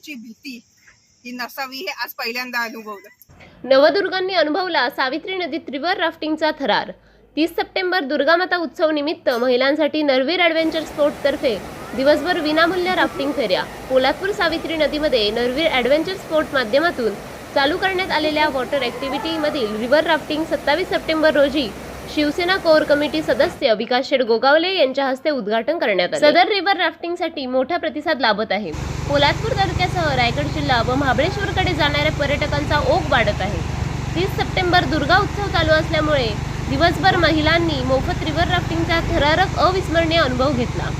पाण्याची भीती ही नसावी हे आज पहिल्यांदा अनुभवलं. नवदुर्गांनी अनुभवला सावित्री नदीत रिव्हर राफ्टिंगचा थरार. तीस सप्टेंबर दुर्गामाता उत्सव निमित्त महिलांसाठी नरवीर ॲडव्हेंचर स्पोर्टतर्फे दिवसभर विनामूल्य राफ्टिंग फेऱ्या. पोलादपूर सावित्री नदीमध्ये नरवीर ॲडव्हेंचर स्पोर्ट माध्यमातून चालू करण्यात आलेल्या वॉटर ॲक्टिव्हिटीमधील रिव्हर राफ्टिंग सत्तावीस सप्टेंबर रोजी शिवसेना कोर कमिटी सदस्य विकास शेड गोगावले यांच्या हस्ते उद्घाटन करण्यात आले. सदर रिव्हर राफ्टिंगसाठी मोठा प्रतिसाद लाभत आहे. पोलादपूर तालुक्यासह रायगड जिल्हा व महाबळेश्वरकडे जाणाऱ्या पर्यटकांचा ओघ वाढत आहे. तीस सप्टेंबर दुर्गा उत्सव चालू असल्यामुळे दिवसभर महिलांनी मोफत रिव्हर राफ्टिंगचा थरारक अविस्मरणीय अनुभव घेतला.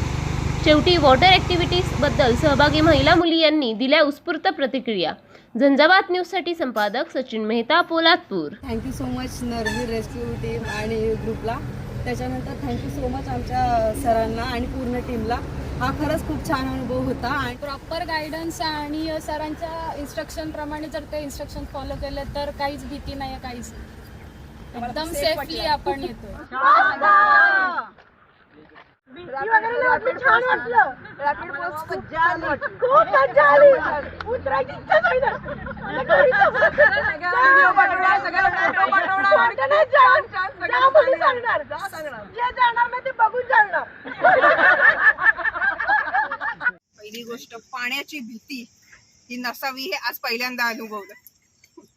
शेवटी वॉटर ॲक्टिव्हिटीजबद्दल सहभागी महिला मुली यांनी दिल्या उत्स्फूर्त प्रतिक्रिया. झंझावात न्यूजसाठी संपादक Sachin Mehta Poladpur. Thank you so much Narvi rescue team आणि ग्रुपला त्याच्यानंतर थँक्यू सो मच आमच्या सरांना आणि पूर्ण टीमला हा खरंच खूप छान अनुभव होता आणि प्रॉपर गायडन्स आणि सरांच्या इन्स्ट्रक्शन प्रमाणे जर ते इन्स्ट्रक्शन फॉलो केले तर काहीच भीती नाही. आहे, काहीच. एकदम सेफली आपण येतो. पहिली गोष्ट पाण्याची भीती ही नसावी हे आज पहिल्यांदा अनुभवलं.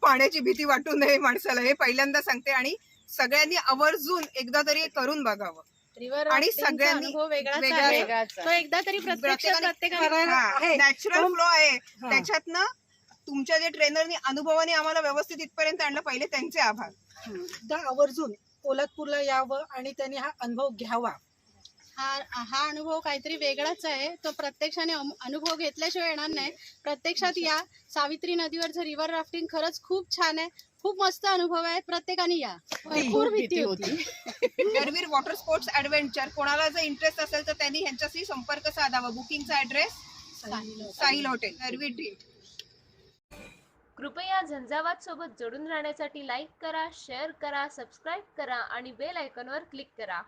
पाण्याची भीती वाटू नये माणसाला हे पहिल्यांदा सांगते आणि सगळ्यांनी आवर्जून एकदा तरी करून बघावं. आणि सगळ्यांनी एकदा तरी नॅचरल फ्लो आहे. त्याच्यातनं तुमच्या जे ट्रेनरनी अनुभवाने आम्हाला व्यवस्थित इथपर्यंत आणलं पहिले त्यांचे आभार. एकदा आवर्जून पोलादपूरला यावं आणि त्यांनी हा अनुभव घ्यावा. हा हा अनुभव काहीतरी वेगळाच आहे. तो प्रत्यक्षाने अनुभव घेतल्याशिवाय येणार नाही. प्रत्यक्षात या सावित्री नदीवरचं रिव्हर राफ्टिंग खरंच खूप छान आहे. खूप मस्त अनुभव आहे. प्रत्येकाने या. भरपूर भीती होती. गरवीर वॉटर स्पोर्ट्स ऍडव्हेंचर कोणाला जर इंटरेस्ट असेल तर त्यांनी ह्यांच्याशी संपर्क साधावा. बुकिंगचा address Sahil hotel Garvir dream कृपया झंझावात सोबत जोडून राहण्यासाठी लाईक करा शेअर करा सबस्क्राईब करा आणि बेल आयकॉनवर क्लिक करा.